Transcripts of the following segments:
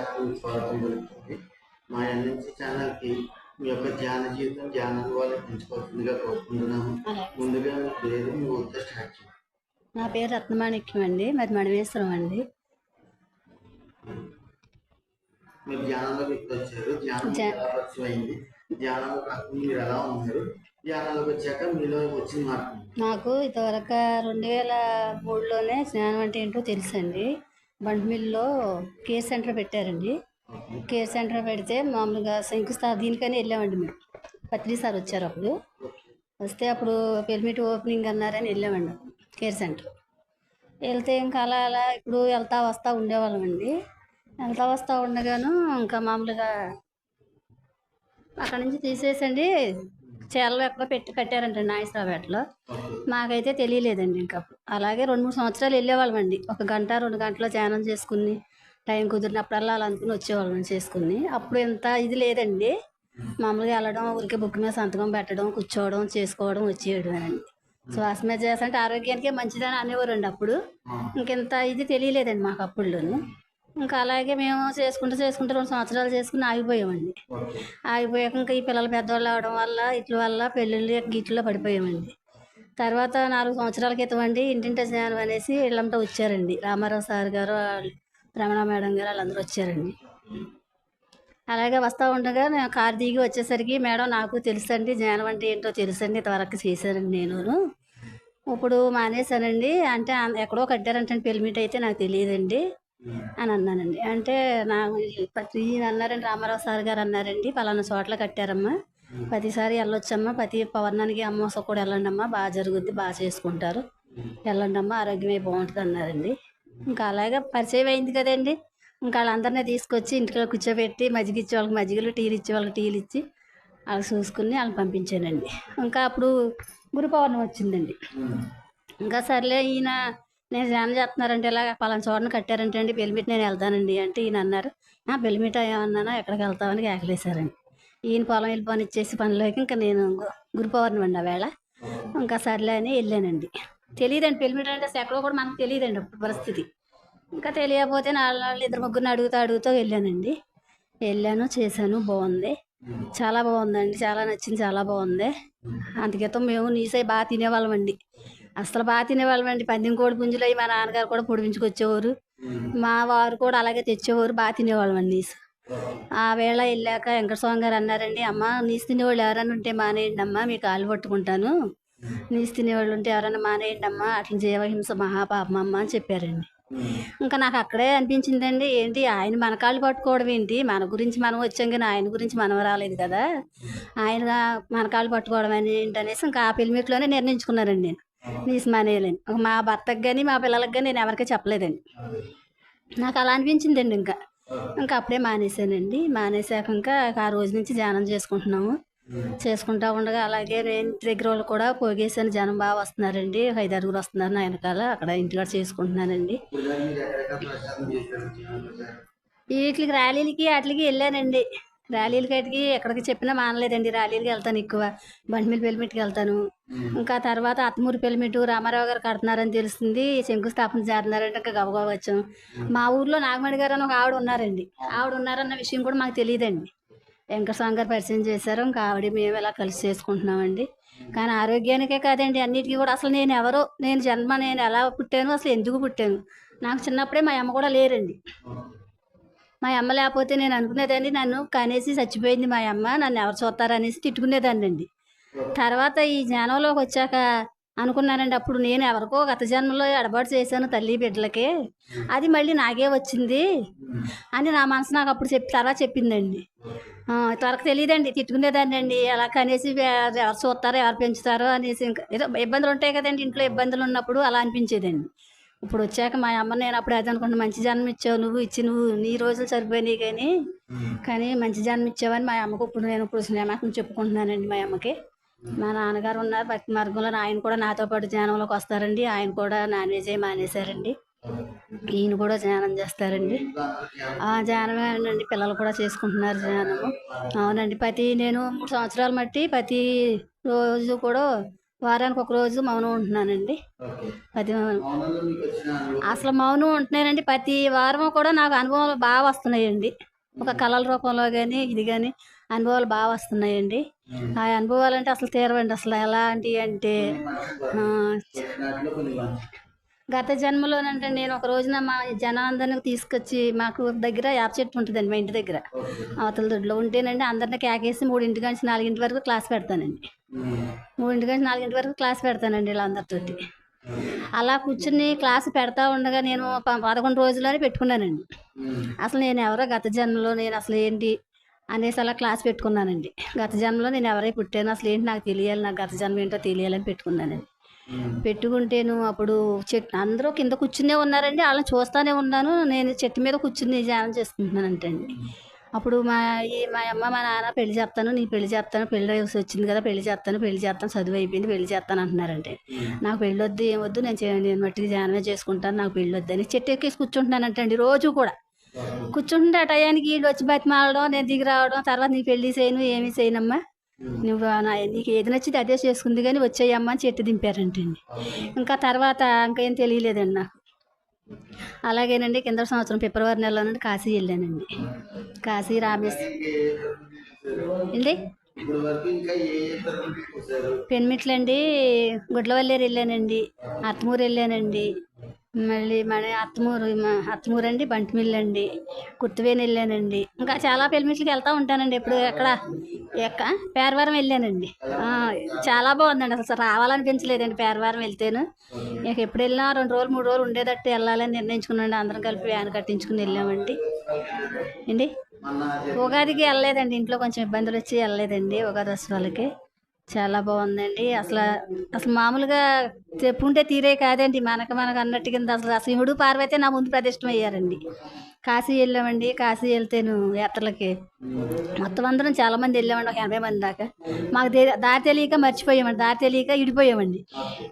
Channel స్వాగతం పలుకుతుంది మా ఎన్ఎంసీ ఛానల్కి మీ యొక్క ధ్యాన జీవితం ధ్యాన అనుభవాలు పెంచుకోవాల్సిందిగా కోరుకుంటున్నాము. ముందుగా మీ పేరు మీ ఊరితో స్టార్ట్ చేయండి. నా పేరు రత్నమాణిక్యం అండి. మరి మణివేశ్వరం అండి. మీరు ఎప్పుడు వచ్చారు. ధ్యానం ధ్యా- ఎలా పరిచయం అయింది ధ్యానంలో కాకుండా మీరు ఎలా ఉన్నారు? ధ్యానంలోకి వచ్చాక మీలో వచ్చిన మార్పు ఏంటి? నాకు ఇంతవరకు రెండు వేల మూడులోనే స్నానం అంటే ఏంటో తెలుసండి. బండ్మిల్లో కేర్ సెంటర్ పెట్టారండి. కేర్ సెంటర్ పెడితే మామూలుగా శంకుస్థాపన దీనికని వెళ్ళామండి మేము. పత్రి సార్ వచ్చారు అప్పుడు. వస్తే అప్పుడు పెర్మిట్ ఓపెనింగ్ అన్నారని వెళ్ళామండి కేర్ సెంటర్. వెళ్తే ఇంకా అలా అలా ఇప్పుడు వెళ్తా వస్తూ ఉండేవాళ్ళం అండి. వెళ్తా వస్తూ ఉండగాను ఇంకా మామూలుగా అక్కడ నుంచి తీసేసండి. చీరలు ఎక్కడో పెట్టి కట్టారంటండి నాగేశ్వరపేటలో. మాకైతే తెలియలేదండి ఇంకా. అలాగే రెండు మూడు సంవత్సరాలు వెళ్ళేవాళ్ళం అండి ఒక గంట రెండు గంటలు ధ్యానం చేసుకుని టైం కుదిరినప్పుడల్లా అలా అనుకుని వచ్చేవాళ్ళం చేసుకుని. అప్పుడు ఎంత ఇది లేదండి. మామూలుగా వెళ్ళడం ఊరికే బుక్ మీద సంతకం పెట్టడం కూర్చోవడం చేసుకోవడం వచ్చేయడమేనండి. శ్వాస మీద చేస్తుంటే ఆరోగ్యానికే మంచిదని అనేవారండి అప్పుడు. ఇంకెంత ఇది తెలియలేదండి మాకు అప్పుడులోను ఇంకా అలాగే మేము చేసుకుంటూ చేసుకుంటూ రెండు సంవత్సరాలు చేసుకుని ఆగిపోయామండి. ఆగిపోయాక ఇంకా ఈ పిల్లలు పెద్దవాళ్ళు అవడం వల్ల ఇట్ల వల్ల పెళ్ళిళ్ళు గిట్లో పడిపోయామండి. తర్వాత నాలుగు సంవత్సరాల క్రితం అండి ఇంటింటి జ్ఞానం అనేసి వీళ్ళంతా వచ్చారండి. రామారావు సార్ గారు వాళ్ళు, రమణ మేడం గారు వాళ్ళందరూ వచ్చారండి. అలాగే వస్తూ ఉండగా నేను కారు దిగి వచ్చేసరికి మేడం నాకు తెలుసండి జ్ఞానం అంటే ఏంటో తెలుసండి ఇంతవరకు చేశానండి నేను ఇప్పుడు మానేశానండి. అంటే ఎక్కడో కట్టారంటే పెళ్ళిమిట్ అయితే నాకు తెలియదండి. అని అన్నానండి. అంటే నా ప్రతి ఈయన అన్నారండి రామారావు సార్ గారు అన్నారండి పలానా చోట్ల కట్టారమ్మా. ప్రతిసారి వెళ్ళొచ్చమ్మా ప్రతి పవర్ణానికి అమ్మోస కూడా వెళ్ళండి అమ్మా బాగా జరుగుద్ది బాగా చేసుకుంటారు. వెళ్ళండి అమ్మా ఆరోగ్యమే బాగుంటుంది అన్నారండి. ఇంకా అలాగే పరిచయం అయింది కదండి. ఇంకా వాళ్ళందరినీ తీసుకొచ్చి ఇంటికి కూర్చోబెట్టి మజ్జిగ ఇచ్చే వాళ్ళకి మజ్జిగలు టీలు ఇచ్చే వాళ్ళకి టీలు ఇచ్చి వాళ్ళు చూసుకుని వాళ్ళని పంపించానండి. ఇంకా అప్పుడు గురు పౌర్ణమి వచ్చిందండి. ఇంకా సర్లే ఈయన నేను ధ్యానం చేస్తున్నారంటే ఇలా పలానా చోటను కట్టారంటే అండి బెల్మిట్ నేను వెళ్తానండి అంటే ఈయన అన్నారు ఆ బెల్మిట్ ఏమన్నానా ఎక్కడికి వెళ్తామని కేకలేశారండి. ఈయన పొలం వెళ్ళిపోని ఇచ్చేసి పనిలోకి ఇంకా నేను గు- గురు పౌర్ణమి అండి ఆ వేళ. ఇంకా సర్లే అని వెళ్ళానండి. తెలియదండి బెల్మిట్ అంటే అసలు ఎక్కడో కూడా మనకు తెలియదండి అప్పుడు పరిస్థితి. ఇంకా తెలియకపోతే నాలుగు ఇద్దరు ముగ్గురిని అడుగుతూ అడుగుతూ వెళ్ళానండి. వెళ్ళాను చేశాను బాగుంది. చాలా బాగుందండి చాలా నచ్చింది చాలా బాగుంది. అందుకేతం మేము నీసై బాగా తినేవాళ్ళం అండి అసలు బాగా తినేవాళ్ళం అండి పందెం కోడి పుంజులు అవి మా నాన్నగారు కూడా పొడిపించుకొచ్చేవారు. మా వారు కూడా అలాగే తెచ్చేవారు బాగా తినేవాళ్ళం అండి నీసు ఆ వేళ వెళ్ళాక వెంకటస్వామి గారు అన్నారండి అమ్మ నీసు తినేవాళ్ళు ఎవరైనా ఉంటే మానేయండి అమ్మా మీ కాలు పట్టుకుంటాను. నీసు తినేవాళ్ళు ఉంటే ఎవరైనా మానేయండి అమ్మా అట్లా జీవహింస మహాపాపం అమ్మ అని చెప్పారండి. ఇంకా నాకు అక్కడే అనిపించిందండి ఏంటి ఆయన మన కాళ్ళు పట్టుకోవడం ఏంటి? మన గురించి మనం వచ్చాం కానీ ఆయన గురించి మనం రాలేదు కదా. ఆయన మన కాళ్ళు పట్టుకోవడం అని ఏంటనేసి ఇంకా ఆ పిలిమిట్లోనే నిర్ణయించుకున్నానండి నేను. నీసు మానేయాలని మా భర్తకు కానీ మా పిల్లలకు కానీ నేను ఎవరికీ చెప్పలేదండి. నాకు అలా అనిపించిందండి ఇంకా. ఇంకా అప్పుడే మానేశానండి. మానేశాక ఇంకా ఆ రోజు నుంచి ధ్యానం చేసుకుంటున్నాము. చేసుకుంటా ఉండగా అలాగే నేను ఇంటి దగ్గర వాళ్ళు కూడా పోగేసాను జనం బాగా వస్తున్నారండి. ఐదు ఆరుగురు వస్తున్నారు నా వెనకాల. అక్కడ ఇంటికాడ చేసుకుంటున్నానండి. వీటికి ర్యాలీలకి వాటికి వెళ్ళానండి. ర్యాలీలకి వాటికి ఎక్కడికి చెప్పినా మానలేదండి. ర్యాలీలకి వెళ్తాను ఎక్కువ. బండిమిల్ పెళ్ళిమిట్కి వెళ్తాను. ఇంకా తర్వాత అత్తమూరి పెళ్ళిమిట్టు రామారావు గారు కడుతున్నారని తెలిసింది శంకుస్థాపన చేస్తున్నారంటే ఇంకా గబగబా వచ్చాం మా ఊర్లో నాగమణి గారు అని ఒక ఆవిడ ఉన్నారండి. ఆవిడ ఉన్నారన్న విషయం కూడా మాకు తెలియదండి. వెంకటస్వామి గారు పరిచయం చేశారు. ఇంకా ఆవిడ మేము ఇలా కలిసి చేసుకుంటున్నామండి. కానీ ఆరోగ్యానికే కాదండి. అన్నిటికీ కూడా అసలు నేను ఎవరో నేను జన్మ నేను ఎలా పుట్టాను అసలు ఎందుకు పుట్టాను? నాకు చిన్నప్పుడే మా అమ్మ కూడా లేరండి. మా అమ్మ లేకపోతే నేను అనుకునేదాన్ని. నన్ను కనేసి చచ్చిపోయింది మా అమ్మ. నన్ను ఎవరు చూస్తారు అనేసి తిట్టుకునేదాన్ని అండి తర్వాత ఈ జ్ఞానంలోకి వచ్చాక అనుకున్నానండి అప్పుడు నేను ఎవరికో గత జన్మలో ఎడబాటు చేశాను తల్లి బిడ్డలకి. అది మళ్ళీ నాకే వచ్చింది అని నా మనసు నాకు అప్పుడు చెప్పి తర్వాత చెప్పిందండి. త్వరకు తెలియదండి తిట్టుకునేదాన్ని అండి. ఎలా కనేసి ఎవరు చూస్తారో ఎవరు పెంచుతారో అనేసి ఇంకా ఏదో ఇబ్బందులు ఉంటాయి కదండి ఇంట్లో ఇబ్బందులు ఉన్నప్పుడు అలా అనిపించేదండి. ఇప్పుడు వచ్చాక మా అమ్మ నేను అప్పుడు అది అనుకుంటున్నా మంచి జన్మ ఇచ్చావు నువ్వు ఇచ్చి నువ్వు నీ రోజులు సరిపోయినాయి కానీ కానీ మంచి జన్మ ఇచ్చావని మా అమ్మకు ఇప్పుడు నేను ఇప్పుడు స్నేహం చెప్పుకుంటున్నానండి మా అమ్మకి. మా నాన్నగారు ఉన్నారు భక్తి మార్గంలో ఆయన కూడా నాతో పాటు ధ్యానంలోకి వస్తారండి. ఆయన కూడా నాన్ వెజ్ మానేశారండి. ఈయన కూడా ధ్యానం చేస్తారండి. ఆ ధ్యానమేనండి పిల్లలు కూడా చేసుకుంటున్నారు ధ్యానము. అవునండి ప్రతి నేను మూడు సంవత్సరాలు మట్టి ప్రతి రోజు కూడా వారానికి ఒక రోజు మౌనం ఉంటున్నానండి. ప్రతి అసలు మౌనం ఉంటున్నానండి ప్రతి వారం కూడా నాకు అనుభవాలు బాగా వస్తున్నాయండి. ఒక కళల రూపంలో కానీ ఇది కానీ అనుభవాలు బాగా వస్తున్నాయండి. ఆ అనుభవాలు అంటే అసలు తీరవండి. అసలు ఎలాంటి అంటే గత జన్మలోనంటే నేను ఒక రోజున మా జనాలందరినీ తీసుకొచ్చి మాకు దగ్గర యాప చెట్టు ఉంటుందండి మా ఇంటి దగ్గర. అవతల దొడ్లో ఉంటేనండి అందరిని కేకేసి మూడింటి నుంచి నాలుగింటి వరకు క్లాస్ పెడతానండి. మూడింటి నుంచి నాలుగింటి వరకు క్లాస్ పెడతానండి వీళ్ళందరితోటి. అలా కూర్చుని క్లాస్ పెడతా ఉండగా నేను పదకొండు రోజులని పెట్టుకున్నానండి. అసలు నేను ఎవరో గత జన్మలో నేను అసలు ఏంటి అనేసి అలా క్లాస్ పెట్టుకున్నానండి. గత జన్మలో నేను ఎవరై పుట్టాను అసలు ఏంటి నాకు తెలియాలి నాకు గత జన్మ ఏంటో తెలియాలని పెట్టుకున్నానండి. పెట్టుకుంటేను అప్పుడు చెట్టు అందరూ కింద కూర్చునే ఉన్నారండి వాళ్ళని చూస్తానే ఉన్నాను. నేను చెట్టు మీద కూర్చుని ధ్యానం చేసుకుంటున్నానంటండి అప్పుడు మా ఈ మా అమ్మ మా నాన్న పెళ్ళి చేస్తాను నీ పెళ్ళి చేస్తాను పెళ్ళి వచ్చింది కదా పెళ్ళి చేస్తాను పెళ్ళి చేస్తాను చదువు అయిపోయింది పెళ్ళి చేస్తాను అంటున్నారంటే నాకు పెళ్ళి వద్దు ఏం వద్దు నేను నేను మట్టికి ధ్యానమే చేసుకుంటాను నాకు పెళ్ళి వద్దు అని చెట్టు ఎక్కేసి కూర్చుంటున్నానంటండి రోజు కూడా. కూర్చుంటే ఆ టయానికి వీళ్ళు వచ్చి బతిమాలడం నేను దిగి రావడం తర్వాత నీ పెళ్ళి చేయను ఏమీ చేయనమ్మా. నువ్వు నా నీకు ఏది నచ్చితే అదే చేసుకుంది కానీ వచ్చేయమ్మా అని చెట్టు దింపారంటండి ఇంకా తర్వాత ఇంకా ఏం తెలియలేదండి నాకు. అలాగేనండి కింద సంవత్సరం ఫిబ్రవరి నెలలో నుండి కాశీ వెళ్ళానండి. కాశీ రామేశ్వరం అండి పెన్మిట్లండి గుడ్లవల్లేరు వెళ్ళానండి అత్తమూరు వెళ్ళానండి. మళ్ళీ మన అత్తమూరు అత్తమూరు అండి బంటిమిల్లు అండి వెళ్ళానండి. ఇంకా చాలా పెళ్ళిమిట్లకి వెళ్తూ ఉంటానండి ఎప్పుడు ఎక్కడ ఎక్క పేరవారం వెళ్ళానండి. చాలా బాగుందండి. అసలు రావాలనిపించలేదండి పేరవారం వెళ్తేను. ఇక ఎప్పుడు వెళ్ళినా రెండు రోజులు మూడు రోజులు ఉండేటట్టు వెళ్ళాలని నిర్ణయించుకున్నాండి అందరం కలిపి వ్యాన్ కట్టించుకుని వెళ్ళామండి. ఏండి ఉగాదికి వెళ్ళలేదండి. ఇంట్లో కొంచెం ఇబ్బందులు వచ్చి వెళ్ళలేదండి ఉగాది వస్తువులకి చాలా బాగుందండి. అసలు అసలు మామూలుగా చెప్పుంటే తీరే కాదండి. మనకు మనకు అన్నట్టు కింద అసలు ఆ శివుడు పార్వతి నా ముందు ప్రతిష్టం అయ్యారండి కాశీ వెళ్ళామండి. కాశీ వెళ్తేను యాత్రలకి మొత్తం అందరం చాలా మంది వెళ్ళామండి. ఒక ఎనభై మంది దాకా. మాకు దారి తెలియక మర్చిపోయామండి. దారి తెలియక ఇడిపోయామండి.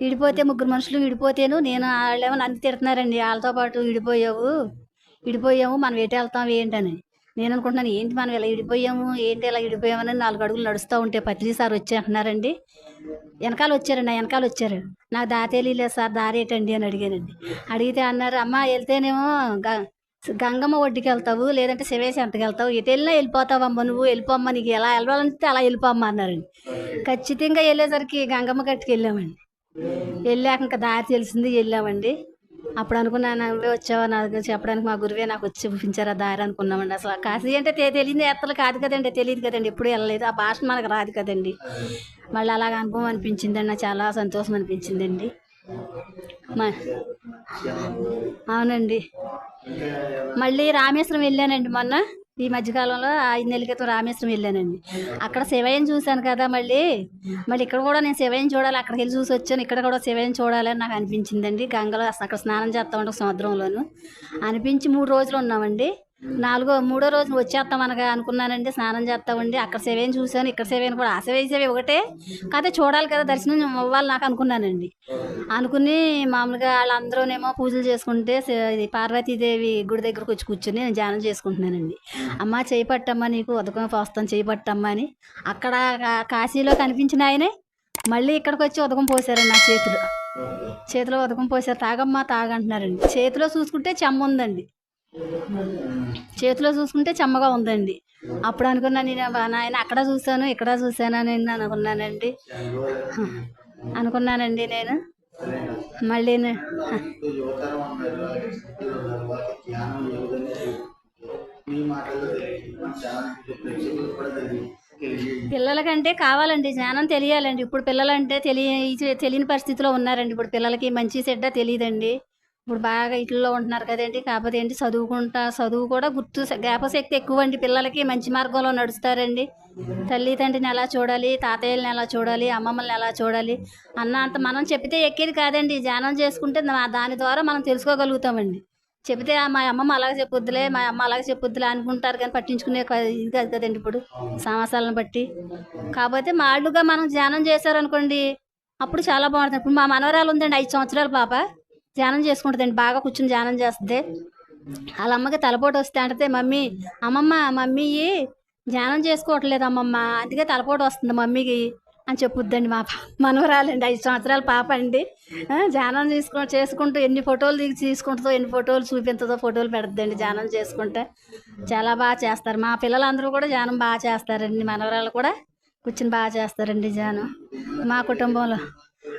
ఇడిపోతే ముగ్గురు మనుషులు ఇడిపోతేను నేను వాళ్ళేమో నన్ను తిడుతున్నారండి. వాళ్ళతో పాటు ఇడిపోయావు ఇడిపోయాము మనం ఎటు వెళ్తాం ఏంటని. నేను అనుకుంటున్నాను ఏంటి మనం ఇలా ఇడిపోయాము ఏంటి ఇలా ఇడిపోయామని నాలుగు అడుగులు నడుస్తూ ఉంటే పత్రి సార్ వచ్చి అంటున్నారండి. వెనకాల వచ్చారండి నా వెనకాల వచ్చారు. నాకు దారి లేదు సార్ దారి అని అడిగానండి. అడిగితే అన్నారు అమ్మ వెళ్తేనేమో గ- గంగమ్మ ఒడ్డుకి వెళ్తావు లేదంటే శివేశ ఎంతకి వెళ్తావు. ఎటు వెళ్ళినా వెళ్ళిపోతావమ్మ నువ్వు వెళ్ళిపోమ్మ నీకు ఎలా వెళ్ళాలంటే అలా వెళ్ళిపోమ్మ అన్నారండి. ఖచ్చితంగా వెళ్ళేసరికి గంగమ్మ గట్టుకు వెళ్ళామండి. వెళ్ళాక ఇంకా దారి తెలిసింది వెళ్ళామండి. అప్పుడు అనుకున్నాను నువ్వే వచ్చావా? నాకు చెప్పడానికి మా గురువే నాకు వచ్చి చూపించారా? దారి అనుకున్నామండి. అసలు కాశీ అంటే తెలియదు ఎత్తలు కాదు కదండి తెలియదు కదండి. ఎప్పుడు వెళ్ళలేదు. ఆ భాష మనకు రాదు కదండి. మళ్ళీ అలాగ అనుభవం అనిపించిందండి నాకు చాలా సంతోషం అనిపించిందండి అవునండి. మళ్ళీ రామేశ్వరం వెళ్ళానండి మొన్న. ఈ మధ్యకాలంలో ఐదు నెలల క్రితం రామేశ్వరం వెళ్ళానండి. అక్కడ శివయ్యని చూశాను కదా మళ్ళీ. మళ్ళీ ఇక్కడ కూడా నేను శివయ్యని చూడాలి అక్కడికి వెళ్ళి చూసి వచ్చాను. ఇక్కడ కూడా శివయ్యని చూడాలని నాకు అనిపించిందండి. గంగలో అక్కడ స్నానం చేస్తా ఉంటాం సముద్రంలోను. అనిపించి మూడు రోజులు ఉన్నామండి. నాలుగో మూడో రోజు వచ్చేస్తాం అనగా అనుకున్నానండి స్నానం చేస్తామండి. అక్కడ సేవేని చూశాను ఇక్కడ సేవేని కూడా ఆ శివయ్య ఒకటే. కాకపోతే చూడాలి కదా దర్శనం అవ్వాలి నాకు అనుకున్నానండి. అనుకుని మామూలుగా వాళ్ళందరూనేమో పూజలు చేసుకుంటే ఇది పార్వతీదేవి గుడి దగ్గరకు వచ్చి కూర్చొని నేను ధ్యానం చేసుకుంటున్నానండి. అమ్మ చేపట్టమ్మా నీకు ఉదకం పోస్తాను చేపట్టమ్మా అని. అక్కడ కాశీలో కనిపించిన ఆయనే మళ్ళీ ఇక్కడికి వచ్చి ఉదకం పోసారండి నా చేతిలో. చేతిలో ఉదకం పోసారు తాగమ్మా తాగంటున్నారండి చేతిలో చూసుకుంటే చెమ్మ ఉందండి చేతిలో చూసుకుంటే చెమ్మగా ఉందండి. అప్పుడు అనుకున్నా నేను నాయన అక్కడ చూశాను ఇక్కడ చూశాను నేను అనుకున్నానండి. అనుకున్నానండి నేను. మళ్ళీ పిల్లలకంటే కావాలండి జ్ఞానం తెలియాలండి. ఇప్పుడు పిల్లలంటే తెలియ తెలియని పరిస్థితిలో ఉన్నారండి. ఇప్పుడు పిల్లలకి మంచి చెడ్డ తెలియదండి. ఇప్పుడు బాగా ఇట్లలో ఉంటున్నారు కదండి. కాకపోతే ఏంటి చదువుకుంటా చదువు కూడా గుర్తు జ్ఞాపశక్తి ఎక్కువ అండి పిల్లలకి. మంచి మార్గంలో నడుస్తారండి. తల్లి తండ్రిని ఎలా చూడాలి తాతయ్యని ఎలా చూడాలి అమ్మమ్మల్ని ఎలా చూడాలి అన్న అంత మనం చెప్తే ఎక్కేది కాదండి. ధ్యానం చేసుకుంటే దాని ద్వారా మనం తెలుసుకోగలుగుతామండి. చెబితే మా అమ్మమ్మ అలాగే చెప్పొద్దులే మా అమ్మ అలాగే చెప్పొద్దులే అనుకుంటారు కానీ పట్టించుకునే ఇది కాదు కదండి ఇప్పుడు సమాసాలను బట్టి. కాకపోతే మాళ్ళుగా మనం ధ్యానం చేశారనుకోండి అప్పుడు చాలా బాగుంటుంది. ఇప్పుడు మా మనవరాలు ఉందండి ఐదు సంవత్సరాల పాప. ధ్యానం చేసుకుంటుందండి. బాగా కూర్చుని ధ్యానం చేస్తుంది. వాళ్ళ అమ్మకి తలపోటు వస్తే అంటే మమ్మీ అమ్మమ్మ మమ్మీ ధ్యానం చేసుకోవట్లేదు అమ్మమ్మ. అందుకే తలపోటు వస్తుంది మమ్మీకి. అని చెప్పుద్దండి మా మనవరాలండి. ఐదు సంవత్సరాల పాప అండి. ధ్యానం తీసుకు చేసుకుంటూ ఎన్ని ఫోటోలు దిగి తీసుకుంటుందో ఎన్ని ఫోటోలు చూపించదో ఫోటోలు పెడద్దండి ధ్యానం చేసుకుంటే. చాలా బాగా చేస్తారు. మా పిల్లలందరూ కూడా ధ్యానం బాగా చేస్తారండి. మనవరాలు కూడా కూర్చుని బాగా చేస్తారండి ధ్యానం. మా కుటుంబంలో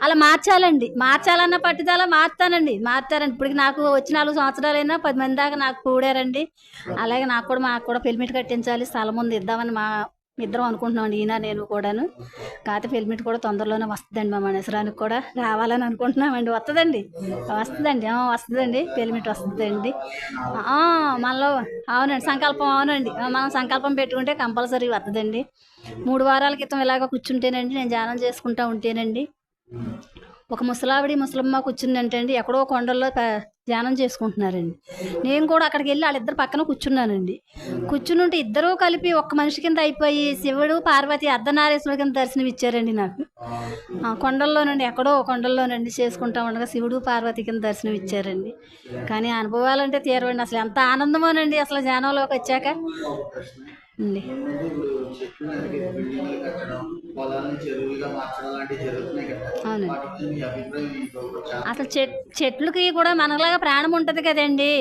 అలా మార్చాలండి. మార్చాలన్న పట్టుదల మార్తానండి. మార్తారండి. ఇప్పటికి నాకు వచ్చి నాలుగు సంవత్సరాలైనా పది మంది దాకా నాకు కూడారండి. అలాగే నాకు కూడా మాకు కూడా పెల్మిట్ కట్టించాలి స్థలం ఉంది ఇద్దామని మా ఇద్దరం అనుకుంటున్నాం ఈయన నేను కూడాను. కాకపోతే పెల్మిట్ కూడా తొందరలోనే వస్తుందండి మా మనసరానికి కూడా. రావాలని అనుకుంటున్నామండి. వస్తుందండి. వస్తుందండి. వస్తుందండి. పెల్మిట్ వస్తుందండి. మనలో అవునండి. సంకల్పం అవునండి. మనం సంకల్పం పెట్టుకుంటే కంపల్సరీ వస్తుందండి మూడు వారాల క్రితం ఇలాగ కూర్చుంటేనండి నేను ధ్యానం చేసుకుంటా ఉంటేనండి ఒక ముసలావిడి ముసలమ్మ కూర్చుందంటే అండి ఎక్కడో కొండల్లో ధ్యానం చేసుకుంటున్నారండి. నేను కూడా అక్కడికి వెళ్ళి వాళ్ళిద్దరు పక్కన కూర్చున్నానండి. కూర్చుని ఉంటే ఇద్దరూ కలిపి ఒక్క మనిషి కింద అయిపోయి శివుడు పార్వతి అర్ధనారేశ్వరుడు కింద దర్శనం ఇచ్చారండి నాకు. ఆ కొండల్లోనండి ఎక్కడో కొండల్లోనండి చేసుకుంటా ఉండగా శివుడు పార్వతి కింద దర్శనం ఇచ్చారండి కానీ ఆ అనుభవాలంటే తీరవండి అసలు ఎంత ఆనందమోనండి అసలు ధ్యానంలోకి వచ్చాక. అండి. అవునండి. అసలు చెట్ చెట్లకి కూడా మనలాగా ప్రాణం ఉంటుంది కదండి.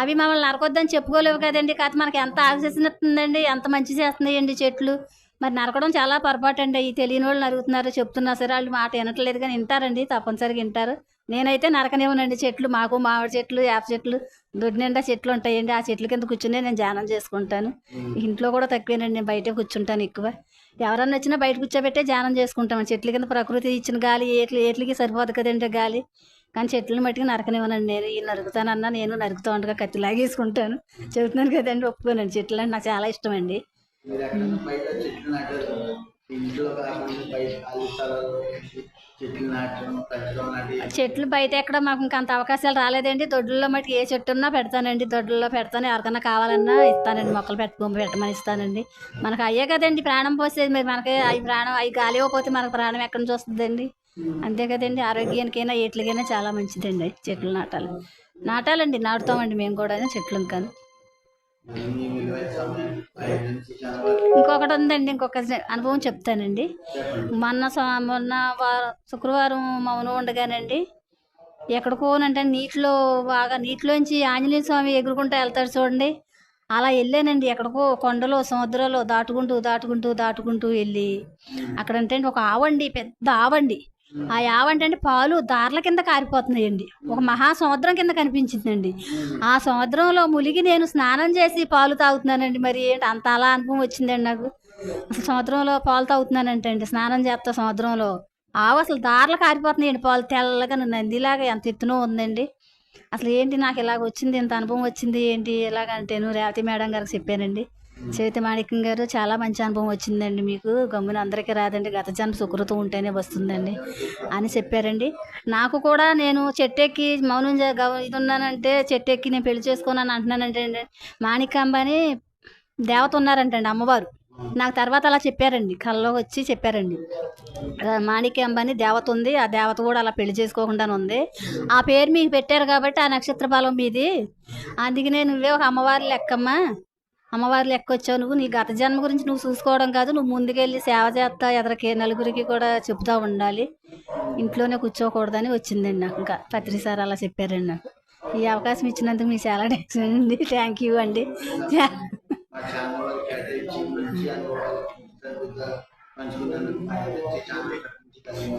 అవి మమ్మల్ని నరకొద్దని చెప్పుకోలేవు కదండి. కాదు మనకి ఎంత ఆక్సిజన్ ఇస్తుందండి ఎంత మంచి చేస్తున్నాయండి చెట్లు. మరి నరకడం చాలా పొరపాటు అండి ఈ తెలియని వాళ్ళు నరుగుతున్నారు చెప్తున్నా సరే వాళ్ళు మాట వినట్లేదు కానీ వింటారండి. తప్పనిసరిగా వింటారు. నేనైతే నరకనివ్వనండి చెట్లు. మాకు మామిడి చెట్లు యాప చెట్లు దొడ్డి నిండా చెట్లు ఉంటాయండి. ఆ చెట్ల కింద కూర్చుని నేను ధ్యానం చేసుకుంటాను. ఇంట్లో కూడా తక్కువేనండి. నేను బయటే కూర్చుంటాను ఎక్కువ. ఎవరన్నా వచ్చినా బయట కూర్చోబెట్టే ధ్యానం చేసుకుంటాం. చెట్ల కింద ప్రకృతి ఇచ్చిన గాలి ఏట్ల ఏట్లకి సరిపోదు కదండి గాలి. కానీ చెట్లను మట్టుకు నరకనివ్వనండి నేను. ఈ నరుకుతానన్నా నేను నరుకుతూ ఉండగా కత్తి లాగేసుకుంటాను. చెబుతున్నాను కదండి ఒప్పుకోనండి. చెట్లు అంటే నాకు చాలా ఇష్టం అండి చెట్లు బయట ఎక్కడ మాకు ఇంకా అంత అవకాశాలు రాలేదండి. దొడ్లలో మటుకు ఏ చెట్టు ఉన్నా పెడతానండి. దొడ్లలో పెడతాను. ఎవరికైనా కావాలన్నా ఇస్తానండి. మొక్కలు పెట్టుకో పెట్టమని ఇస్తానండి. మనకు అయ్యే కదండి ప్రాణం పోసేది. మరి మనకి అవి ప్రాణం అవి గాలి ఇవ్వకపోతే మనకు ప్రాణం ఎక్కడి నుంచి వస్తుందండి? అంతే కదండి ఆరోగ్యానికైనా ఎట్లకైనా చాలా మంచిదండి చెట్లు నాటాలి. నాటాలండి నాటుతామండి మేము కూడా చెట్లు కానీ ఇంకొకటి ఉందండి ఇంకొక అనుభవం చెప్తానండి. మొన్న మొన్న వారం శుక్రవారం మౌనం ఉండగానండి ఎక్కడికోనంటే నీటిలో బాగా నీటిలోంచి ఆంజనేయ స్వామి ఎగురుకుంటూ వెళ్తాడు చూడండి. అలా వెళ్ళానండి ఎక్కడికో కొండలో సముద్రంలో దాటుకుంటూ దాటుకుంటూ దాటుకుంటూ వెళ్ళి. అక్కడంటే ఒక ఆవండి పెద్ద ఆవండి. ఆ ఆవంటే అంటే పాలు దార్ల కింద కారిపోతున్నాయండి. ఒక మహా సముద్రం కింద కనిపించిందండి. ఆ సముద్రంలో ములిగి నేను స్నానం చేసి పాలు తాగుతున్నానండి. మరి ఏంటి అంత అలా అనుభవం వచ్చిందండి నాకు. అసలు సముద్రంలో పాలు తాగుతున్నానంటే అండి స్నానం చేస్తా సముద్రంలో. ఆవు అసలు దారిలో కారిపోతున్నాయండి పాలు. తెల్లగా నందిలాగా ఎంత ఎత్తునో ఉందండి. అసలు ఏంటి నాకు ఇలాగ వచ్చింది ఇంత అనుభవం వచ్చింది ఏంటి ఎలాగంటే నువ్వు రేవతి మేడం గారికి చెప్పానండి. చేతి మాణిక్యం గారు చాలా మంచి అనుభవం వచ్చిందండి మీకు. గమ్మున అందరికీ రాదండి. గత జన్మ సుకృతం ఉంటేనే వస్తుందండి అని చెప్పారండి. నాకు కూడా నేను చెట్టెక్కి మౌనం ఇది ఉన్నానంటే చెట్టెక్కి నేను పెళ్ళి చేసుకున్నాను అంటున్నానంటే అండి. మాణికాంబ అని దేవత ఉన్నారంటండి అమ్మవారు. నాకు తర్వాత అలా చెప్పారండి. కళ్ళలో వచ్చి చెప్పారండి. మాణిక్యాంబని మాణిక్యాంబ అని దేవత ఉంది. ఆ దేవత కూడా అలా పెళ్ళి చేసుకోకుండా ఉంది. ఆ పేరు మీకు పెట్టారు కాబట్టి ఆ నక్షత్ర బలం మీది. అందుకనే నువ్వే ఒక అమ్మవారి లెక్కమ్మా. అమ్మవారి లెక్క వచ్చావు నువ్వు. నీ గత జన్మ గురించి నువ్వు చూసుకోవడం కాదు. నువ్వు ముందుకెళ్ళి సేవ చేస్తా ఎదరికి నలుగురికి కూడా చెబుతూ ఉండాలి. ఇంట్లోనే కూర్చోకూడదని వచ్చిందండి నాకు. ఇంకా పత్రి సార్ అలా చెప్పారండి నాకు. ఈ అవకాశం ఇచ్చినందుకు మీ చాలా థ్యాంక్స్ అండి. థ్యాంక్ యూ అండి. చాలా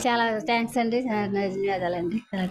చాలా థ్యాంక్స్ అండి ధన్యవాదాలండి చాలా